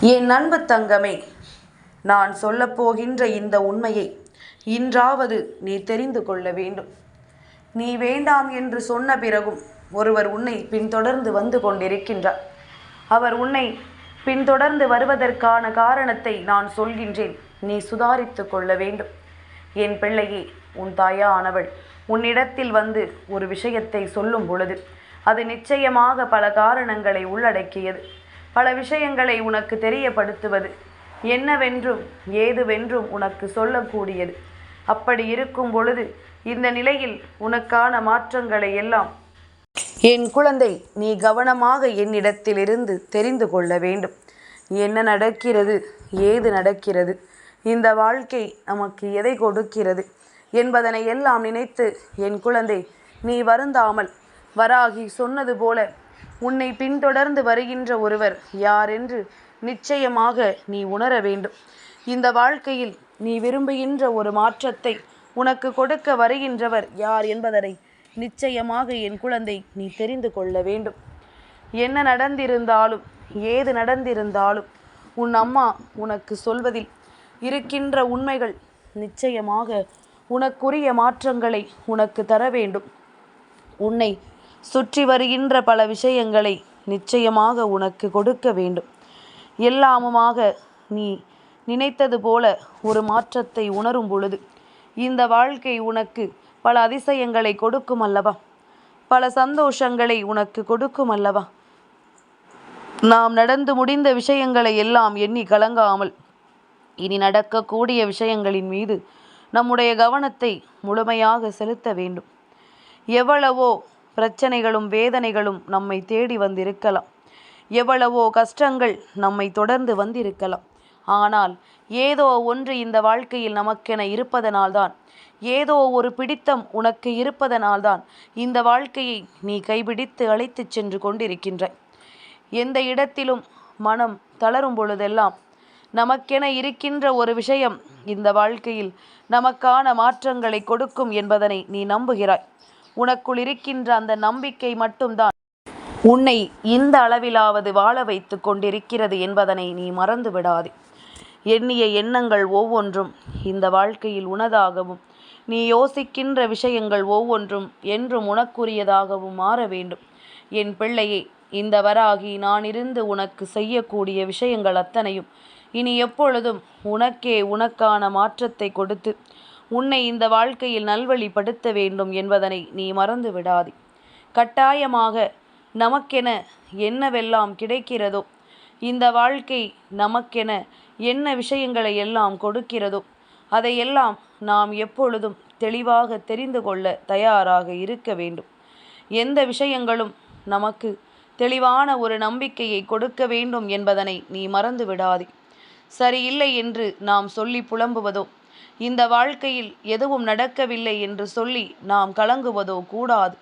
என் அன்பு தங்கமே நான் சொல்லப்போகின்ற இந்த உண்மையை இன்றாவது நீ தெரிந்து கொள்ள வேண்டும். நீ வேண்டாம் என்று சொன்ன பிறகும் ஒருவர் உன்னை பின்தொடர்ந்து வந்து கொண்டிருக்கின்றார். அவர் உன்னை பின்தொடர்ந்து வருவதற்கான காரணத்தை நான் சொல்கின்றேன். நீ சுதாரித்து கொள்ள வேண்டும். என் பிள்ளையே உன் தாயானவள் உன்னிடத்தில் வந்து ஒரு விஷயத்தை சொல்லும் பொழுது அது நிச்சயமாக பல காரணங்களை உள்ளடக்கியது. பல விஷயங்களை உனக்கு தெரியப்படுத்துவது. என்னவென்றும் ஏதுவென்றும் உனக்கு சொல்லக்கூடியது. அப்படி இருக்கும் பொழுது இந்த நிலையில் உனக்கான மாற்றங்களை எல்லாம் என் குழந்தை நீ கவனமாக என்னிடத்திலிருந்து தெரிந்து கொள்ள வேண்டும். என்ன நடக்கிறது ஏது நடக்கிறது இந்த வாழ்க்கை நமக்கு எதை கொடுக்கிறது என்பதனை எல்லாம் நினைத்து என் குழந்தை நீ வருந்தாமல் வராகி சொன்னது போல உன்னை பின்தொடர்ந்து வருகின்ற ஒருவர் யாரென்று நிச்சயமாக நீ உணர வேண்டும். இந்த வாழ்க்கையில் நீ விரும்புகின்ற ஒரு மாற்றத்தை உனக்கு கொடுக்க வருகின்றவர் யார் என்பதனை நிச்சயமாக என் குழந்தை நீ தெரிந்து கொள்ள வேண்டும். என்ன நடந்திருந்தாலும் ஏது நடந்திருந்தாலும் உன் அம்மா உனக்கு சொல்வதில் இருக்கின்ற உண்மைகள் நிச்சயமாக உனக்குரிய மாற்றங்களை உனக்கு தர வேண்டும். உன்னை சுற்றி வருகின்ற பல விஷயங்களை நிச்சயமாக உனக்கு கொடுக்க வேண்டும். எல்லாமுமாக நீ நினைத்தது போல ஒரு மாற்றத்தை உணரும் பொழுது இந்த வாழ்க்கை உனக்கு பல அதிசயங்களை கொடுக்கும் அல்லவா? பல சந்தோஷங்களை உனக்கு கொடுக்கும் அல்லவா? நாம் நடந்து முடிந்த விஷயங்களை எல்லாம் எண்ணி கலங்காமல் இனி நடக்கக்கூடிய விஷயங்களின் மீது நம்முடைய கவனத்தை முழுமையாக செலுத்த வேண்டும். எவ்வளவோ பிரச்சனைகளும் வேதனைகளும் நம்மை தேடி வந்திருக்கலாம். எவ்வளவோ கஷ்டங்கள் நம்மை தொடர்ந்து வந்திருக்கலாம். ஆனால் ஏதோ ஒன்று இந்த வாழ்க்கையில் நமக்கென இருப்பதனால்தான் ஏதோ ஒரு பிடித்தம் உனக்கு இருப்பதனால்தான் இந்த வாழ்க்கையை நீ கைபிடித்து அழைத்துச் சென்று கொண்டிருக்கின்றாய் எந்த இடத்திலும் மனம் தளரும் பொழுதெல்லாம் நமக்கென இருக்கின்ற ஒரு விஷயம் இந்த வாழ்க்கையில் நமக்கான மாற்றங்களை கொடுக்கும் என்பதனை நீ நம்புகிறாய். உனக்குள் இருக்கின்ற அந்த நம்பிக்கை மட்டும்தான். உன்னை இந்த அளவிலாவது வாழ வைத்து கொண்டிருக்கிறது என்பதனை நீ மறந்து விடாதே. எண்ணிய எண்ணங்கள் ஒவ்வொன்றும் இந்த வாழ்க்கையில் உனதாகவும் நீ யோசிக்கின்ற விஷயங்கள் ஒவ்வொன்றும் என்றும் உனக்குரியதாகவும் மாற வேண்டும். என் பிள்ளையே இந்த வராகி நான் இருந்து உனக்கு செய்யக்கூடிய விஷயங்கள் அத்தனையும் இனி எப்பொழுதும் உனக்கே உனக்கான மாற்றத்தை கொடுத்து உன்னை இந்த வாழ்க்கையில் நல்வழிப்படுத்த வேண்டும் என்பதனை நீ மறந்து விடாதே கட்டாயமாக நமக்கென என்னவெல்லாம் கிடைக்கிறதோ இந்த வாழ்க்கை நமக்கென என்ன விஷயங்களை எல்லாம் கொடுக்கிறதோ அதையெல்லாம் நாம் எப்பொழுதும் தெளிவாக தெரிந்து கொள்ள தயாராக இருக்க வேண்டும். எந்த விஷயங்களும் நமக்கு தெளிவான ஒரு நம்பிக்கையை கொடுக்க வேண்டும் என்பதனை நீ மறந்து விடாதே சரியில்லை என்று நாம் சொல்லி புலம்புவதோ இந்த வாழ்க்கையில் எதுவும் நடக்கவில்லை என்று சொல்லி நாம் கலங்குவதோ கூடாது.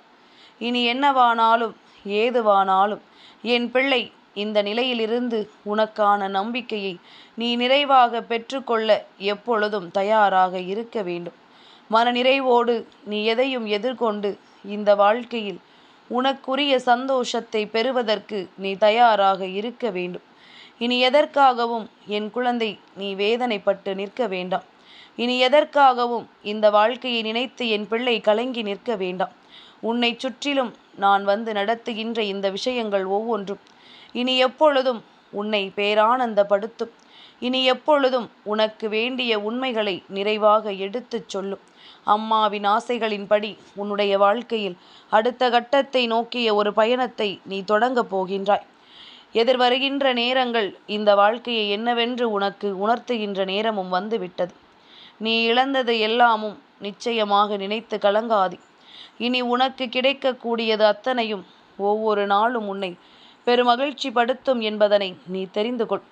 இனி என்னவானாலும் ஏதுவானாலும் என் பிள்ளை இந்த நிலையிலிருந்து உனக்கான நம்பிக்கையை நீ நிறைவாக பெற்றுக்கொள்ள எப்பொழுதும் தயாராக இருக்க வேண்டும். மனநிறைவோடு நீ எதையும் எதிர்கொண்டு இந்த வாழ்க்கையில் உனக்குரிய சந்தோஷத்தை பெறுவதற்கு நீ தயாராக இருக்க வேண்டும். இனி எதற்காகவும் என் குழந்தை நீ வேதனைப்பட்டு நிற்க வேண்டாம். இனி எதற்காகவும் இந்த வாழ்க்கையை நினைத்து என் பிள்ளை கலங்கி நிற்க வேண்டாம். உன்னை சுற்றிலும் நான் வந்து நடத்துகின்ற இந்த விஷயங்கள் ஒவ்வொன்றும். இனி எப்பொழுதும் உன்னை பேரானந்தப்படுத்தும். இனி எப்பொழுதும் உனக்கு வேண்டிய உண்மைகளை நிறைவாக எடுத்துச் சொல்லும். அம்மாவின் ஆசைகளின்படி உன்னுடைய வாழ்க்கையில் அடுத்த கட்டத்தை நோக்கிய ஒரு பயணத்தை நீ தொடங்கப் போகின்றாய். எதிர்வருகின்ற நேரங்கள் இந்த வாழ்க்கையை என்னவென்று உனக்கு உணர்த்துகின்ற நேரமும் வந்துவிட்டது. நீ இழந்தது எல்லாமும் நிச்சயமாக நினைத்து கலங்காதி. இனி உனக்கு கிடைக்கக்கூடியது அத்தனையும் ஒவ்வொரு நாளும் உன்னை பெருமகிழ்ச்சி படுத்தும் என்பதனை நீ தெரிந்து கொள்.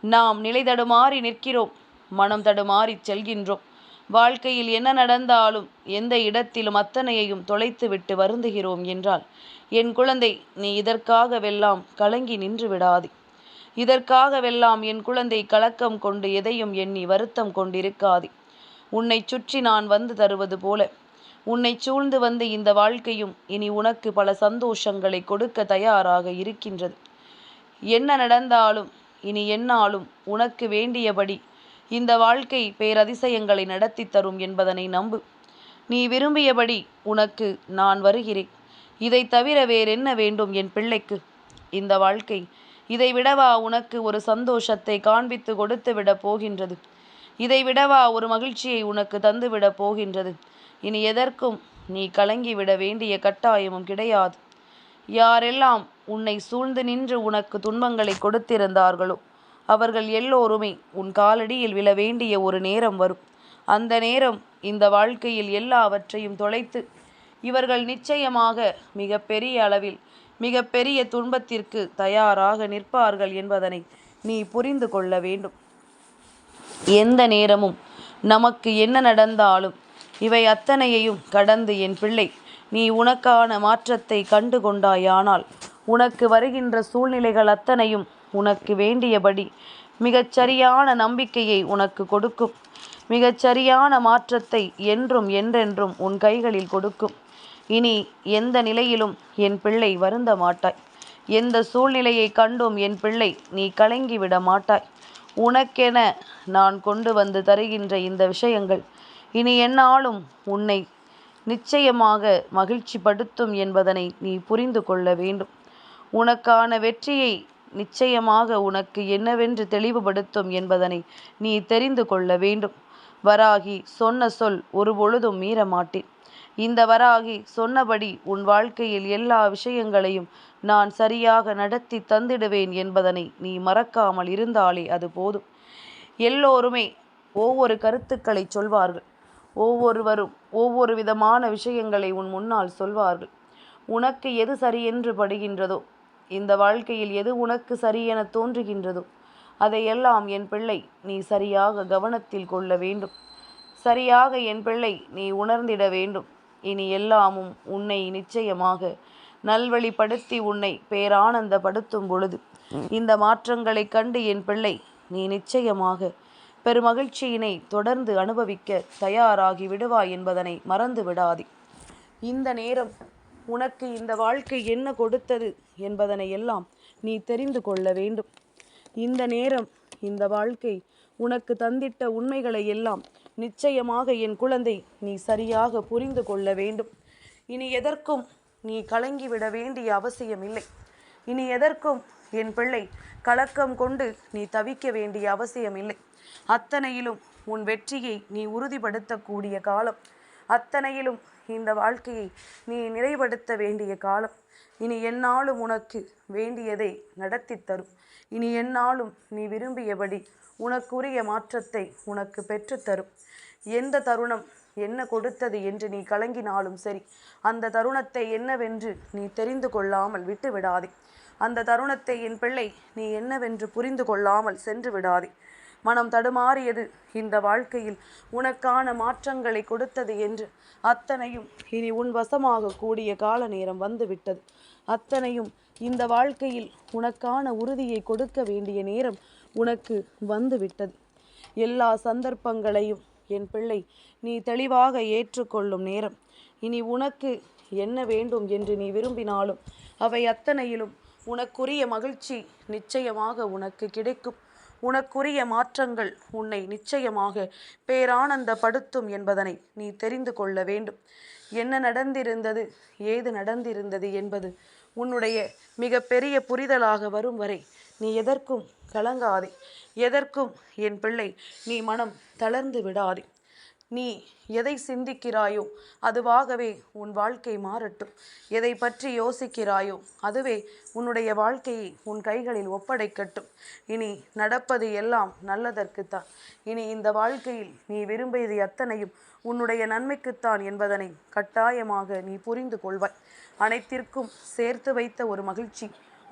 நாம் நிலை தடுமாறி நிற்கிறோம் மனம் தடுமாறி செல்கின்றோம். வாழ்க்கையில் என்ன நடந்தாலும் எந்த இடத்திலும் அத்தனையையும் தொலைத்துவிட்டு வருந்துகிறோம் என்றால் என் குழந்தை நீ இதற்காகவெல்லாம் கலங்கி நின்று விடாதே. இதற்காகவெல்லாம் என் குழந்தை கலக்கம் கொண்டு எதையும் எண்ணி வருத்தம் கொண்டிருக்காதே. உன்னை சுற்றி நான் வந்து தருவது போல. உன்னை சூழ்ந்து வந்து இந்த வாழ்க்கையும் இனி உனக்கு பல சந்தோஷங்களை கொடுக்க தயாராக இருக்கின்றது. என்ன நடந்தாலும் இனி என்னாலும் உனக்கு வேண்டியபடி இந்த வாழ்க்கை பேரதிசயங்களை நடத்தி தரும் என்பதனை நம்பு. நீ விரும்பியபடி உனக்கு நான் வருகிறேன். இதை தவிர வேறென்ன வேண்டும் என் பிள்ளைக்கு? இந்த வாழ்க்கை இதை விடவா உனக்கு ஒரு சந்தோஷத்தை காண்பித்து கொடுத்து விடப் போகின்றது? இதை விடவா ஒரு மகிழ்ச்சியை உனக்கு தந்துவிடப் போகின்றது? இனி எதற்கும் நீ கலங்கிவிட வேண்டிய கட்டாயமும் கிடையாது. யாரெல்லாம் உன்னை சூழ்ந்து நின்று உனக்கு துன்பங்களை கொடுத்திருந்தார்களோ அவர்கள் எல்லோருமே உன் காலடியில் விழ வேண்டிய ஒரு நேரம் வரும். அந்த நேரம் இந்த வாழ்க்கையில் எல்லாவற்றையும் தொலைத்து இவர்கள் நிச்சயமாக மிக பெரிய அளவில் மிக பெரிய துன்பத்திற்கு தயாராக நிற்பார்கள் என்பதனை நீ புரிந்து கொள்ள வேண்டும். எந்த நேரமும் நமக்கு என்ன நடந்தாலும் இவை அத்தனையையும் கடந்து என் பிள்ளை நீ உனக்கான மாற்றத்தை கண்டு கொண்டாயானால் உனக்கு வருகின்ற சூழ்நிலைகள் அத்தனையும் உனக்கு வேண்டியபடி மிகச்சரியான நம்பிக்கையை உனக்கு கொடுக்கும். மிகச்சரியான மாற்றத்தை என்றும் என்றென்றும் உன் கைகளில் கொடுக்கும். இனி எந்த நிலையிலும் என் பிள்ளை வருந்த மாட்டாய். எந்த சூழ்நிலையை கண்டும் என் பிள்ளை நீ கலங்கிவிட மாட்டாய். உனக்கென நான் கொண்டு வந்து தருகின்ற இந்த விஷயங்கள் இனி என்னாலும் உன்னை நிச்சயமாக மகிழ்ச்சிப்படுத்தும் என்பதனை நீ புரிந்து கொள்ள வேண்டும். உனக்கான வெற்றியை நிச்சயமாக உனக்கு என்னவென்று தெளிவுபடுத்தும் என்பதனை நீ தெரிந்து கொள்ள வேண்டும். வராகி சொன்ன சொல் ஒருபொழுதும் மீற மாட்டேன் இந்த வராகி சொன்னபடி உன் வாழ்க்கையில் எல்லா விஷயங்களையும் நான் சரியாக நடத்தி தந்திடுவேன் என்பதனை நீ மறக்காமல் இருந்தாலே அது போதும். எல்லோருமே ஒவ்வொரு கருத்துக்களை சொல்வார்கள். ஒவ்வொருவரும் ஒவ்வொரு விதமான விஷயங்களை உன் முன்னால் சொல்வார்கள். உனக்கு எது சரியென்று படுகின்றதோ இந்த வாழ்க்கையில் எது உனக்கு சரியென தோன்றுகின்றதோ அதையெல்லாம் என் பிள்ளை நீ சரியாக கவனத்தில் கொள்ள வேண்டும். சரியாக என் பிள்ளை நீ உணர்ந்திட வேண்டும். இனி எல்லாமும் உன்னை நிச்சயமாக நல்வழிப்படுத்தி உன்னை பேரானந்தப்படுத்தும் பொழுது. இந்த மாற்றங்களை கண்டு என் பிள்ளை நீ நிச்சயமாக பெருமகிழ்ச்சியினை தொடர்ந்து அனுபவிக்க தயாராகி விடுவாய் என்பதனை மறந்து விடாதே. இந்த நேரம் உனக்கு இந்த வாழ்க்கை என்ன கொடுத்தது என்பதனை எல்லாம் நீ தெரிந்து கொள்ள வேண்டும். இந்த நேரம் இந்த வாழ்க்கை உனக்கு தந்திட்ட உண்மைகளை எல்லாம் நிச்சயமாக என் குழந்தை நீ சரியாக புரிந்து கொள்ள வேண்டும். இனி எதற்கும் நீ கலங்கிவிட வேண்டிய அவசியம் இல்லை இனி எதற்கும் என் பிள்ளை கலக்கம் கொண்டு நீ தவிக்க வேண்டிய அவசியம் இல்லை அத்தனையிலும் உன் வெற்றியை நீ உறுதிப்படுத்தக்கூடிய காலம். அத்தனையிலும் இந்த வாழ்க்கையை நீ நிறைப்படுத்த வேண்டிய காலம். இனி என்னாலும் உனக்கு வேண்டியதை நடத்தி தரும். இனி என்னாலும் நீ விரும்பியபடி உனக்குரிய மாற்றத்தை உனக்கு பெற்றுத்தரும் எந்த தருணம் என்ன கொடுத்தது என்று நீ கலங்கினாலும் சரி அந்த தருணத்தை என்னவென்று நீ தெரிந்து கொள்ளாமல் விட்டு விடாதே அந்த தருணத்தை என் பிள்ளை நீ என்னவென்று புரிந்து கொள்ளாமல் சென்று விடாதே. மனம் தடுமாறியது. இந்த வாழ்க்கையில் உனக்கான மாற்றங்களை கொடுத்தது என்று. அத்தனையும் இனி உன் வசமாக கூடிய கால நேரம் வந்துவிட்டது. அத்தனையும் இந்த வாழ்க்கையில் உனக்கான உறுதியை கொடுக்க வேண்டிய நேரம் உனக்கு வந்துவிட்டது. எல்லா சந்தர்ப்பங்களையும் என் பிள்ளை நீ தெளிவாக ஏற்றுக்கொள்ளும் நேரம். இனி உனக்கு என்ன வேண்டும் என்று நீ விரும்பினாலும் அவை அத்தனையிலும் உனக்குரிய மகிழ்ச்சி நிச்சயமாக உனக்கு கிடைக்கும். உனக்குரிய மாற்றங்கள் உன்னை நிச்சயமாக பேரானந்தப்படுத்தும் என்பதனை நீ தெரிந்து கொள்ள வேண்டும். என்ன நடந்திருந்தது? ஏது நடந்திருந்தது என்பது உன்னுடைய மிக பெரிய புரிதலாக வரும் வரை நீ எதற்கும் கலங்காதே. எதற்கும் என் பிள்ளை? நீ மனம் தளர்ந்து விடாதே. நீ எதை சிந்திக்கிறாயோ அதுவாகவே உன் வாழ்க்கை மாறட்டும். எதை பற்றி யோசிக்கிறாயோ அதுவே உன்னுடைய வாழ்க்கையை உன் கைகளில் ஒப்படைக்கட்டும். இனி நடப்பது எல்லாம் நல்லதற்குத்தான் இனி இந்த வாழ்க்கையில் நீ விரும்பியது அத்தனையும் உன்னுடைய நன்மைக்குத்தான் என்பதனை கட்டாயமாக நீ புரிந்து கொள்வாய். அனைத்திற்கும் சேர்த்து வைத்த ஒரு மகிழ்ச்சி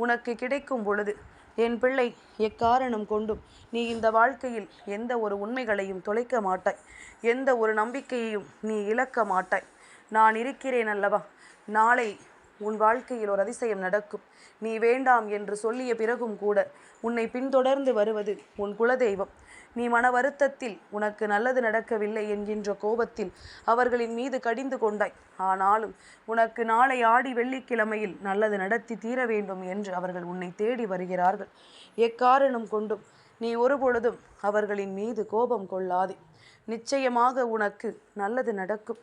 உனக்கு கிடைக்கும் பொழுது என் பிள்ளை எக்காரணம் கொண்டும் நீ இந்த வாழ்க்கையில் எந்த ஒரு உண்மைகளையும் தொலைக்க மாட்டாய். எந்த ஒரு நம்பிக்கையையும் நீ இழக்க மாட்டாய். நான் இருக்கிறேன் அல்லவா? நாளை உன் வாழ்க்கையில் ஒரு அதிசயம் நடக்கும். நீ வேண்டாம் என்று சொல்லிய பிறகும் கூட உன்னை பின்தொடர்ந்து வருவது உன் குலதெய்வம். நீ மன வருத்தத்தில் உனக்கு நல்லது நடக்கவில்லை என்கின்ற கோபத்தில் அவர்களின் மீது கடிந்து கொண்டாய். ஆனாலும் உனக்கு நாளை ஆடி வெள்ளிக்கிழமையில் நல்லது நடத்தி தீர வேண்டும் என்று அவர்கள் உன்னை தேடி வருகிறார்கள். எக்காரணம் கொண்டும் நீ ஒருபொழுதும் அவர்களின் மீது கோபம் கொள்ளாதே. நிச்சயமாக உனக்கு நல்லது நடக்கும்.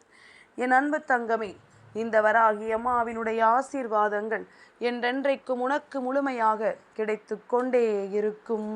என் அன்பு தங்கமே இந்த வராகி அம்மாவினுடைய ஆசீர்வாதங்கள் என்றென்றைக்கும் உனக்கு முழுமையாக கிடைத்து கொண்டே இருக்கும்.